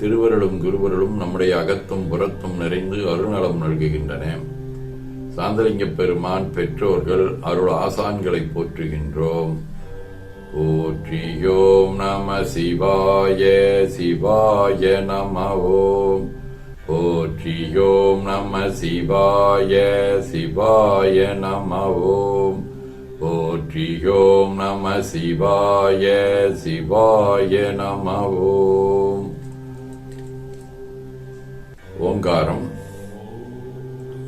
திருவருளும் குருவருளும் நம்முடைய அகத்தும் புறத்தும் நிறைந்து அருணலம் நல்குகின்றன. சாந்தலிங்க பெருமான் பெற்றோர்கள் அருள் ஆசான்களை போற்றுகின்றோம். போற்றியோம் நம சிவாய சிவாய நம ஓம் போற்றியோம் நம சிவாய சிவாய நம ஓம் போற்றியோம் நம சிவாய சிவாய நம ஓம் ஓங்காரம்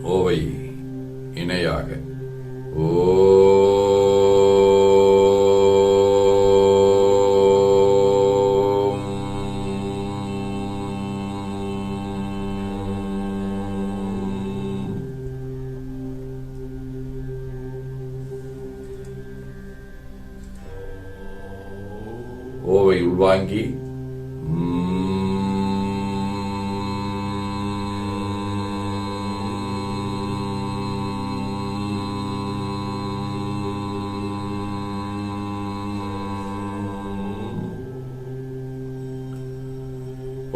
ஓவை இணையாக. ஓ ஓவை உள்வாங்கி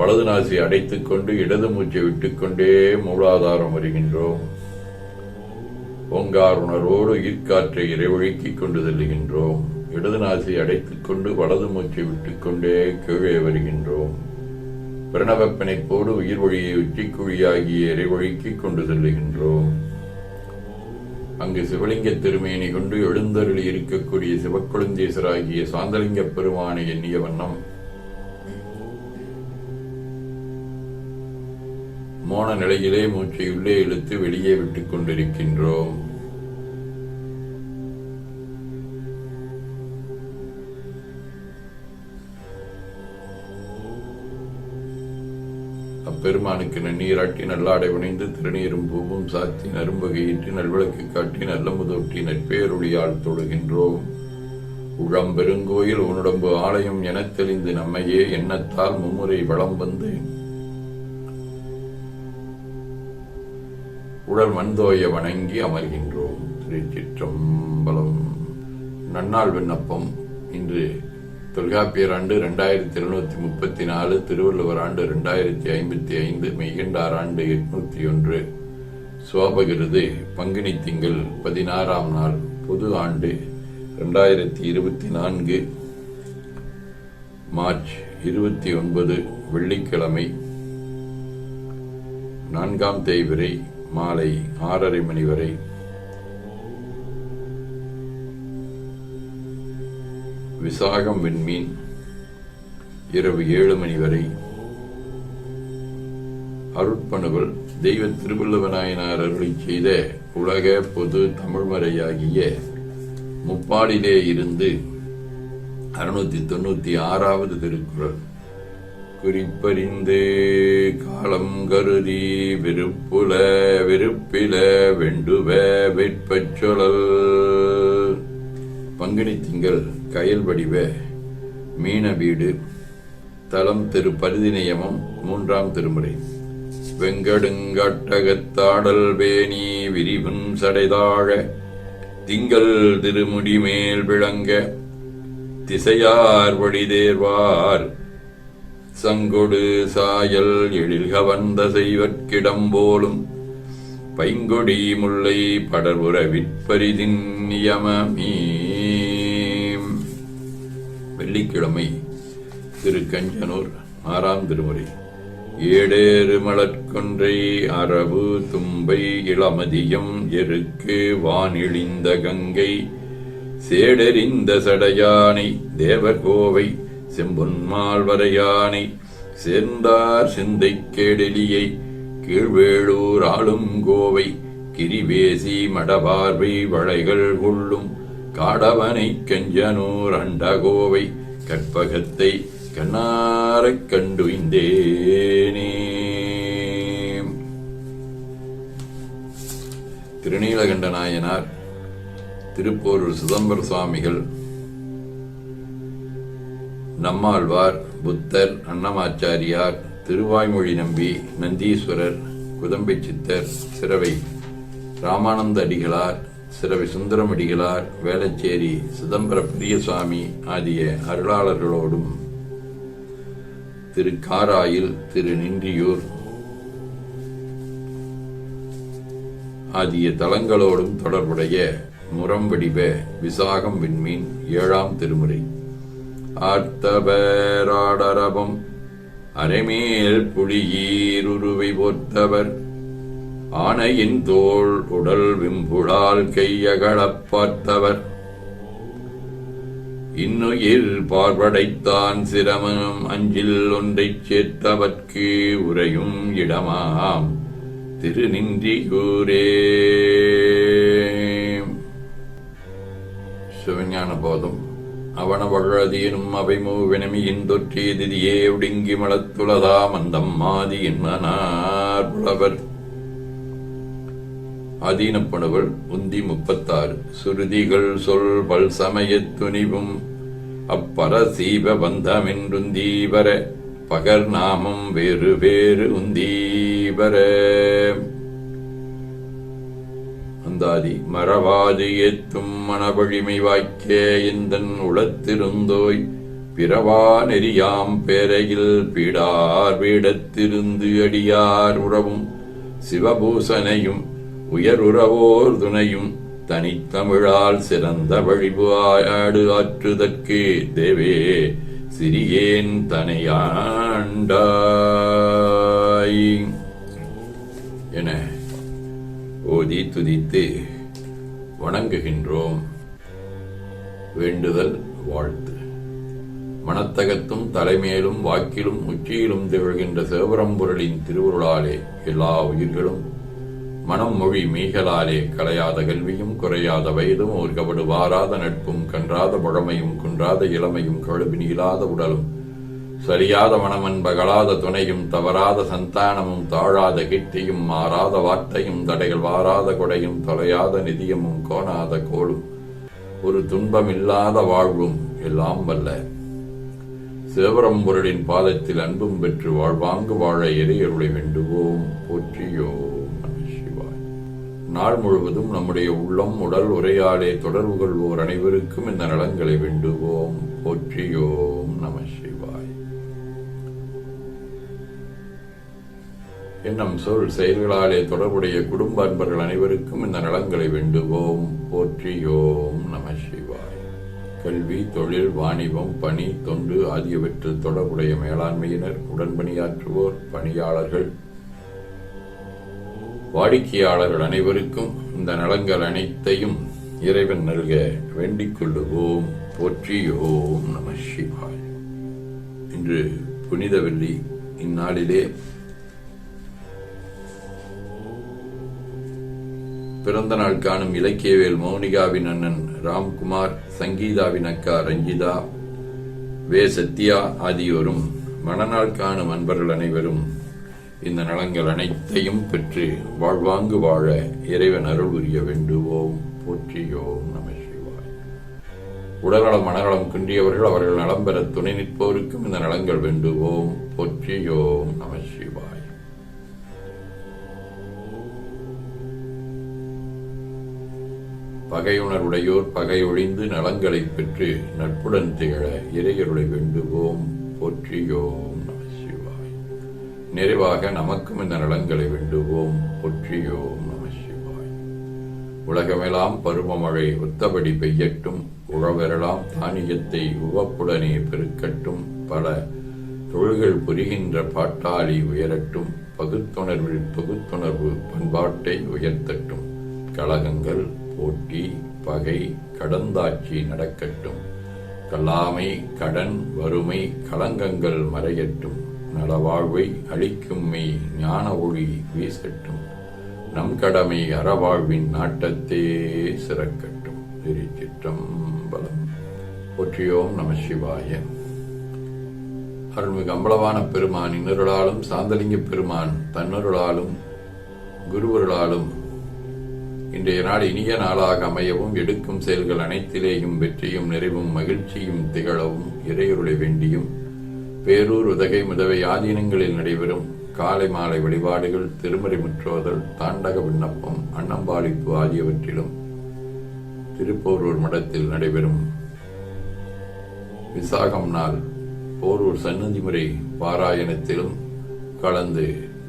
வலது நாசி அடைத்துக் கொண்டு இடது மூச்சை விட்டுக்கொண்டே மூலாதாரம் வருகின்றோம். ஓங்கார் உணர்வோடு ஈர்க்காற்றை இறைவழுக்கிக் கொண்டு செல்லுகின்றோம். இடது நாசி அடைத்துக் கொண்டு வலது மூச்சை விட்டுக்கொண்டே கீழே வருகின்றோம். பிரணவப் பிணைப்போடு உயிர் வழியை உச்சிக்குழியாகிய இறைவழுக்கிக் கொண்டு செல்லுகின்றோம். அங்கு சிவலிங்க திருமேனி கொண்டு எழுந்தருளி இருக்கக்கூடிய சிவக்குழந்தேசராகிய சாந்தலிங்க பெருமானை எண்ணிய வண்ணம் மோன நிலையிலே மூச்சை உள்ளே இழுத்து வெளியே விட்டுக் கொண்டிருக்கின்றோம். அப்பெருமானுக்கு நன்னீராட்டி நல்லாடை வினைந்து திருநீரும் பூவும் சாத்தி நரும்பகையிட்டு நல்விளக்கு காட்டி நல்ல முதொட்டி நற்பேருளியால் தொழுகின்றோம். உழம்பெருங்கோயில் உன்னுடம்பு ஆலயம் எனத் தெளிந்து நம்மையே எண்ணத்தால் மும்முறை வளம் வந்து உடல் மண்தோய வணங்கி அமர்கின்றோம். திருச்சிற்றம்பலம். நன்னாள் விண்ணப்பம். இன்று தொல்காப்பியர் ஆண்டு ரெண்டாயிரத்தி எழுநூத்தி முப்பத்தி நாலு திருவள்ளுவர் ஆண்டு ரெண்டாயிரத்தி ஐம்பத்தி ஐந்து மெய்கண்டார் ஆண்டு எட்நூத்தி ஒன்று. சுவாபகிருது பங்குனி திங்கள் பதினாறாம் நாள் பொது ஆண்டு ரெண்டாயிரத்தி இருபத்தி நான்கு மார்ச் இருபத்தி ஒன்பது வெள்ளிக்கிழமை. நான்காம் தேய்விரை மாலை ஆறரை மணி வரை. விசாகம் விண்மீன் இரவு ஏழு மணி வரை. அருட்பணுவல் தெய்வ திருவள்ளுவநாயனார் அருளி செய்த உலக பொது தமிழ்மறையாகிய முப்பாடிலே இருந்து அறுநூத்தி தொண்ணூத்தி ஆறாவது திருக்குறள். குறிப்பறிந்து காலம் கருதி விருப்புல விருப்பில வெண்டுவ வெட்பச்சொழல் பங்குனி திங்கள் கயல் வடிவ மீன வீடு தலம் திரு பரிதிநியமம் மூன்றாம் திருமுறை. வெங்கடுங்கட்டகத்தாடல் வேணி விரிவும் சடைதாழ திங்கள் திருமுடி மேல் விளங்க திசையார் வழிதேர்வார் சங்கொடு சாயல் எழில்க வந்த செய்வற்கிடம் போலும் பைங்கொடி முல்லை படர்புற விற்பரிதின் நியமமீ வெள்ளிக்கிழமை திரு கஞ்சனூர் ஆறாம் திருமுறை. ஏடேறு மலர்கொன்றை அரபு தும்பை இளமதியம் எருக்கு வானிழிந்த கங்கை சேடறிந்த சடையானை தேவர் கோவை செம்பொன்மால் வரையானை சேர்ந்தார் சிந்தை கேடெலியை கீழ்வேளூர் ஆளும் கோவை கிரிவேசி மடபார்வை வளைகள் கொள்ளும் காடவனை கஞ்சனூர் அண்டகோவை கற்பகத்தை கண்ணாரக் கண்டுய்ந்தேனே திருநீலகண்ட நாயனார் திருப்போரூர் சிதம்பர சுவாமிகள் நம்மாழ்வார் புத்தர் அன்னமாச்சாரியார் திருவாய்மொழி நம்பி நந்தீஸ்வரர் குதம்பை சித்தர் சிறவை ராமானந்த அடிகளார் சிறவை சுந்தரம் அடிகளார் வேளச்சேரி சிதம்பர பெரியசுவாமி ஆகிய அருளாளர்களோடும் திரு காராயில் திரு நின்றியூர் ஆகிய தலங்களோடும் தொடர்புடைய முரம்படிவ விசாகம் விண்மீன் ஏழாம் திருமுறை. ஆர்த்தபராடரபம். அரைமேல் புலியீருருவை போர்த்தவர். ஆனையின் தோல் உடல் விம்புடால் கையகழப் பார்த்தவர். இன்னுயிர் பார்வடைத்தான் சிரமம் அஞ்சில் ஒன்றைச் சேர்த்தவர்க்கு உரையும் இடமாம். திருநின்றியூரே சிவஞான போதும் அவனவழதியனும் அவை மூவினமியின் தொற்றியதியே ஒடுங்கி மலத்துளதாம் மந்தம் மாதியின் மனார் புலவர். ஆதீனப்பணுவல் உந்தி முப்பத்தாறு. சுருதிகள் சொல் பல் சமயத் துணிவும் அப்பர சீப பந்தமின்றுந்தீவர பகர் நாமம் வேறு வேறு உந்தீவர அந்தாதி மறவாது ஏத்தும் மனவழிமை வாய்க்கே இந்தன் உளத்திருந்தோய். பிறவா நெறியாம் பேரையில் பீடார் வீடத்திருந்து அடியார் உறவும். சிவபூசனையும் உயருறவோர் துணையும் தனித்தமிழால் சிறந்த வழிபாடு ஆற்றுதற்கு தேவே சிறியேன் தனையாண்டாய். என ஓதி துதித்து வணங்குகின்றோம். வேண்டுதல் வாழ்த்து. மனத்தகத்தும் தலைமேலும் வாக்கிலும் உச்சியிலும் திகழ்கின்ற சிவபரம்பொருளின் திருவுருளாலே எல்லா உயிர்களும் மனம் மொழி மீகலாலே கலையாத கல்வியும் குறையாத வயதும் ஓர்கபடு வாராத நட்பும் கன்றாத பழமையும் குன்றாத இளமையும் கழுவின் உடலும் சரியாத மனமன்பகலாத துணையும் தவறாத சந்தானமும் தாழாத கிட்டியும் மாறாத வார்த்தையும் தடைகள் வாராத கொடையும் தொலையாத நிதியமும் கோணாத கோளும். ஒரு துன்பமில்லாத வாழ்வும் எல்லாம் வல்ல. சிவபரம்பொருளின் பாதத்தில் அன்பும் பெற்று வாழ்வாங்கு வாழ இறையருளை வேண்டுவோம். போற்றியோ சிவாய் நாள் முழுவதும் நம்முடைய உள்ளம் உடல் உரையாடே தொடர்பு கொள்வோர் அனைவருக்கும் இந்த நலன்களை வேண்டுவோம். போற்றியோம் நம எண்ணம் சொல் செயல்களாலே தொடர்புடைய குடும்ப அன்பர்கள் அனைவருக்கும் இந்த நலன்களை வேண்டுவோம். போற்றியோம் நம சிவாய். கல்வி தொழில் வாணிபம் பணி தொண்டு ஆகியவற்றில் தொடர்புடைய மேலாண்மையினர் உடன்பணியாற்றுவோர் பணியாளர்கள் வாடிக்கையாளர்கள் அனைவருக்கும் இந்த நலங்கள் அனைத்தையும் இறைவன் நல்க வேண்டிக் கொள்ளுவோம். போற்றியோம் நம சிவாய். இன்று புனித வெள்ளி இந்நாளிலே பிறந்த நாள் காணும் இலக்கியவேல் மௌனிகாவின் அண்ணன் ராம்குமார் சங்கீதாவின் அக்கா ரஞ்சிதா வே. சத்யா ஆகியோரும் மணநாள் காணும் அன்பர்கள் அனைவரும் இந்த நலங்கள் அனைத்தையும் பெற்று வாழ்வாங்கு வாழ இறைவன் அருள் புரிய வேண்டுவோம். போற்றியோம் நம சிவாய். உடல்நலம் மனநலம் குன்றியவர்கள் அவர்கள் நலம் பெற துணை நிற்போருக்கும் இந்த நலங்கள் வேண்டுவோம். போற்றியோம் நம சிவாய். பகையுணர்வுடையோர் பகையொழிந்து நலங்களைப் பெற்று நட்புடன் திகழ இறையருளை வேண்டுவோம். போற்றியோம் நம சிவாய். நிறைவாக நமக்கும் இந்த நலங்களை வேண்டுவோம். போற்றியோம் நம சிவாய். உலகமெல்லாம் பருவமழை ஒத்தபடி பெய்யட்டும். உழவரெல்லாம் தானியத்தை உவப்புடனே பெருக்கட்டும். பல தொழில்கள் புரிகின்ற பாட்டாளி உயரட்டும். பகுத்துணர்வில் தொகுத்துணர்வு பண்பாட்டை உயர்த்தட்டும். கழகங்கள் போட்டி பகை கடந்தாட்சி நடக்கட்டும். கல்லாமை கடன் வறுமை களங்கங்கள் மறையட்டும். நலவாழ்வை அளிக்கும் மெய் ஞான ஒளி வீசட்டும். நம் கடமை அறவாழ்வின் நாட்டத்தே சிறக்கட்டும். திருச்சிற்றம்பலம் போற்றியோம் நம சிவாய. அருள்மிகு அம்பலவான பெருமான் இன்னொருளாலும் சாந்தலிங்க பெருமான் தன்னொருளாலும் குருவருளாலும் இன்றைய நாள் இனிய நாளாக அமையவும் எடுக்கும் செயல்கள் அனைத்திலேயும் வெற்றியும் நிறைவும் மகிழ்ச்சியும் திகழவும் இறையுருளை வேண்டியும். பேரூர் உதகை முதவை ஆதீனங்களில் நடைபெறும் காலை மாலை வழிபாடுகள் திருமறை முற்றோதல் தாண்டக விண்ணப்பம் அன்னம்பாளிப்பு ஆகியவற்றிலும் திருப்போரூர் மடத்தில் நடைபெறும் விசாகம் நாள். போரூர் சன்னதி முறை பாராயணத்திலும் கலந்து